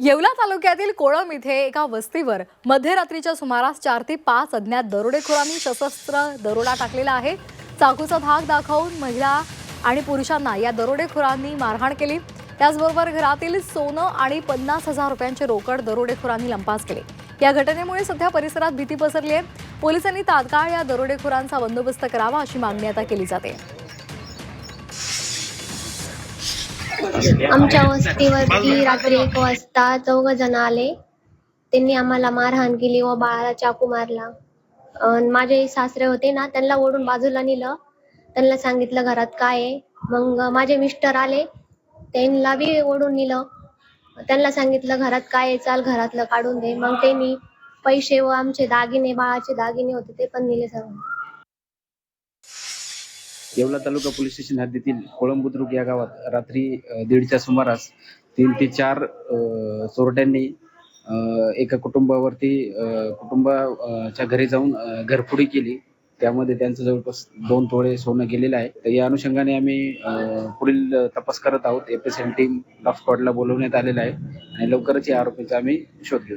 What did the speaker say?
येवला तालुक्यातील कोळम इथे एका वस्तीवर मध्यरात्रीच्या सुमारास चार ते पाच अज्ञात दरोडेखोरांनी सशस्त्र दरोडा टाकलेला आहे. चाकूचा धाक दाखवून महिला आणि पुरुषांना या दरोडेखोरांनी मारहाण केली. त्याचबरोबर घरातील सोनं आणि पन्नास हजार रुपयांचे रोकड दरोडेखोरांनी लंपास केले. या घटनेमुळे सध्या परिसरात भीती पसरली आहे. पोलिसांनी तात्काळ या दरोडेखोरांचा बंदोबस्त करावा अशी मागणी आता केली जाते. आमच्या वस्तीवरती रात्री एक वाजता चौघ जण आले. त्यांनी आम्हाला मारहाण केली व बाळाला चाकू मारला. अन माझे सासरे होते ना त्यांना ओढून बाजूला नेलं. त्यांना सांगितलं घरात काय आहे? मग माझे मिस्टर आले. त्यांना बी ओढून नेलं. त्यांना सांगितलं घरात काय आहे? चाल घरातलं काढून दे. मग त्यांनी पैसे व आमचे दागिने बाळाचे दागिने होते ते पण नेले सर्व येवला तालुका पोलीस स्टेशन हद्दीतील कोळंबुद्रुक या गावात रात्री दीडच्या सुमारास तीन ते चार चोरट्यांनी एका कुटुंबावरती कुटुंबाच्या घरी जाऊन अ, घरफोडी केली. त्यामध्ये त्यांचं जवळपास दोन तोळे सोनं गेलेलं आहे. तर या अनुषंगाने आम्ही पुढील तपास करत आहोत. F S L team dog स्क्वॉडला बोलवण्यात आलेलं आहे आणि लवकरच या आरोपीचा आम्ही शोध घेऊ.